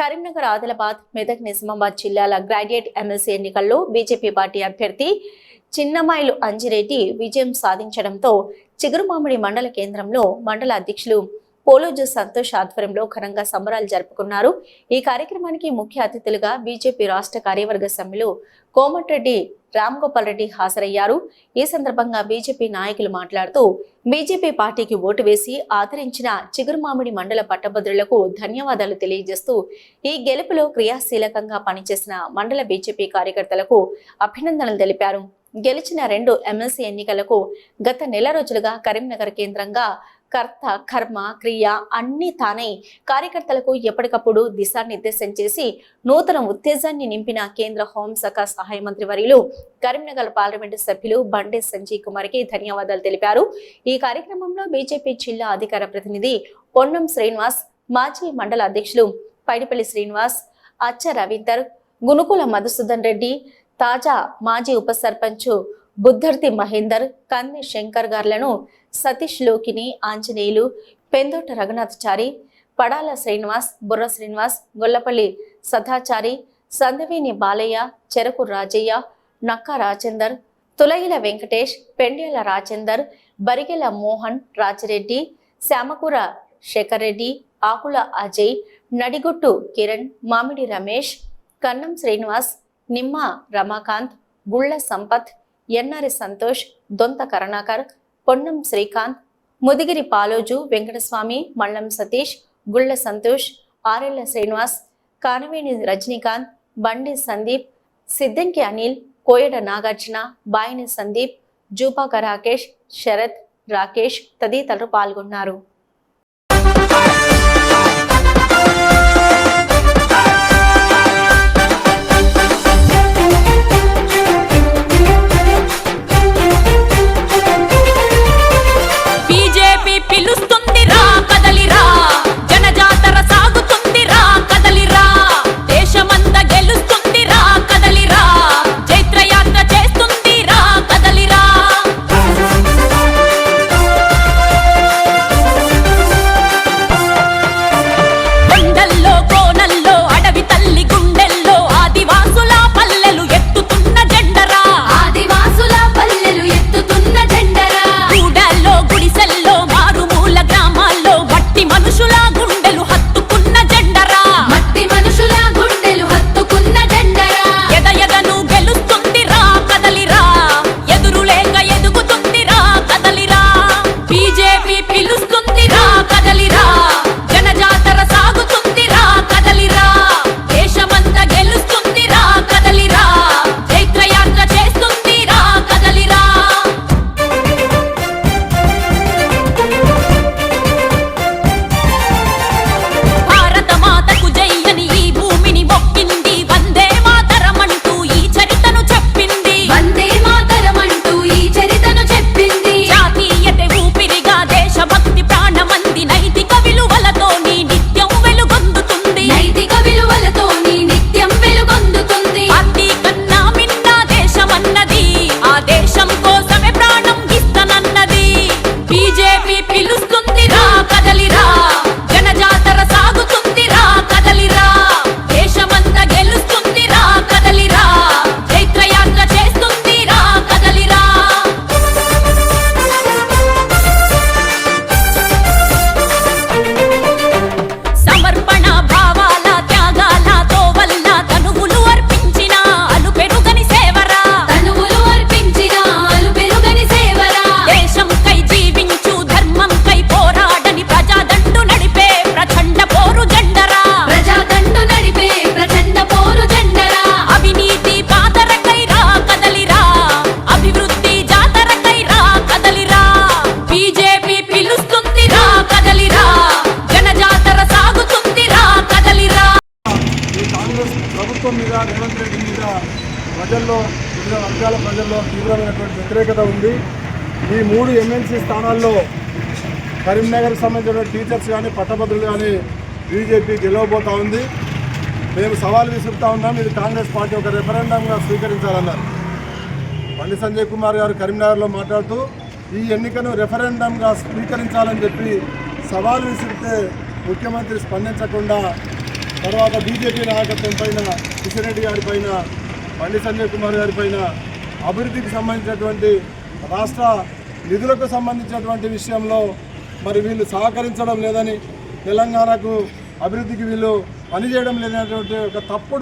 కరీంనగర్ ఆదిలాబాద్ మెదక్ నిజామాబాద్ జిల్లాల graduate MLC ఎన్నికల్లో BJP party అభ్యర్థి చిన్నమాయిలు అంజిరెడ్డి విజయం సాధించడంతో చిగురుమామిడి మండల కేంద్రంలో మండల అధ్యక్షులు పోలోజు సంతోష్ ఆధ్వర్యంలో ఘనంగా సంబరాలు జరుపుకున్నారు. ఈ కార్యక్రమానికి ముఖ్య అతిథులుగా బీజేపీ రాష్ట్ర కార్యవర్గ సభ్యులు కోమటిరెడ్డి రామ్ గోపాల్ రెడ్డి హాజరయ్యారు. ఈ సందర్భంగా బీజేపీ నాయకులు మాట్లాడుతూ బీజేపీ పార్టీకి ఓటు వేసి ఆదరించిన చిగురుమామిడి మండల పట్టభద్రులకు ధన్యవాదాలు తెలియజేస్తూ ఈ గెలుపులో క్రియాశీలకంగా పనిచేసిన మండల బీజేపీ కార్యకర్తలకు అభినందనలు తెలిపారు. గెలిచిన రెండు ఎమ్మెల్సీ ఎన్నికలకు గత నెల రోజులుగా కరీంనగర్ కేంద్రంగా కర్త కర్మ క్రియ అన్ని తానే కార్యకర్తలకు ఎప్పటికప్పుడు దిశానిర్దేశం చేసి నూతన ఉత్తేజాన్ని నింపిన కేంద్ర హోంశాఖ సహాయ మంత్రి వర్యులు కరీంనగర్ పార్లమెంటు సభ్యులు బండే సంజయ్ కుమార్కి ధన్యవాదాలు తెలిపారు. ఈ కార్యక్రమంలో బీజేపీ జిల్లా అధికార ప్రతినిధి పొన్నం శ్రీనివాస్ మాజీ మండల అధ్యక్షులు పైడిపల్లి శ్రీనివాస్ అచ్చ రవీందర్ గునుకుల మధుసూదన్ రెడ్డి తాజా మాజీ ఉప సర్పంచ్ బుద్ధర్తి మహేందర్ కంది శంకర్ గార్లను సతీష్ లోకిని ఆంజనేయులు పెందోట రఘునాథచారి పడాల శ్రీనివాస్ బుర్ర శ్రీనివాస్ గొల్లపల్లి సదాచారి సందవేని బాలయ్య చెరకు రాజయ్య నక్క రాజేందర్ తులయిల వెంకటేష్ పెండ్యాల రాజేందర్ బరిగెల మోహన్ రాజరెడ్డి శ్యామకూర శేఖర్ రెడ్డి ఆకుల అజయ్ నడిగుట్టు కిరణ్ మామిడి రమేష్ కన్నం శ్రీనివాస్ నిమ్మ రమాకాంత్ గుళ్ళ సంపత్ ఎన్నారి సంతోష్ దొంత కరుణాకర్ పొన్నం శ్రీకాంత్ ముదిగిరి పాలోజు వెంకటస్వామి మల్లం సతీష్ గుళ్ళ సంతోష్ ఆరెళ్ళ శ్రీనివాస్ కానవేణి రజనీకాంత్ బండి సందీప్ సిద్దంకి అనిల్ కోయడ నాగార్జున బాయిని సందీప్ జూపాక రాకేష్ శరత్ రాకేష్ తదితరులు పాల్గొన్నారు. బీజేపీ పిలుస్తూ ప్రజల్లో వివిధ వర్గాల ప్రజల్లో తీవ్రమైనటువంటి వ్యతిరేకత ఉంది. ఈ మూడు ఎమ్మెల్సీ స్థానాల్లో కరీంనగర్కి సంబంధించిన టీచర్స్ కానీ పట్టభద్రులు కానీ బీజేపీ గెలవబోతా ఉంది. మేము సవాల్ విసురుతా ఉన్నాం. ఇది కాంగ్రెస్ పార్టీ ఒక రెఫరెండంగా స్వీకరించాలన్నారు. బండి సంజయ్ కుమార్ గారు కరీంనగర్లో మాట్లాడుతూ ఈ ఎన్నికను రెఫరెండంగా స్వీకరించాలని చెప్పి సవాల్ విసిరితే ముఖ్యమంత్రి స్పందించకుండా తర్వాత బీజేపీ నాయకత్వం పైన కిషన్ రెడ్డి గారి పైన బండి సంజయ్ కుమార్ గారి పైన అభివృద్ధికి సంబంధించినటువంటి రాష్ట్ర నిధులకు సంబంధించినటువంటి విషయంలో మరి వీళ్ళు సహకరించడం లేదని తెలంగాణకు అభివృద్ధికి వీళ్ళు పనిచేయడం లేదనేటువంటి ఒక తప్పుడు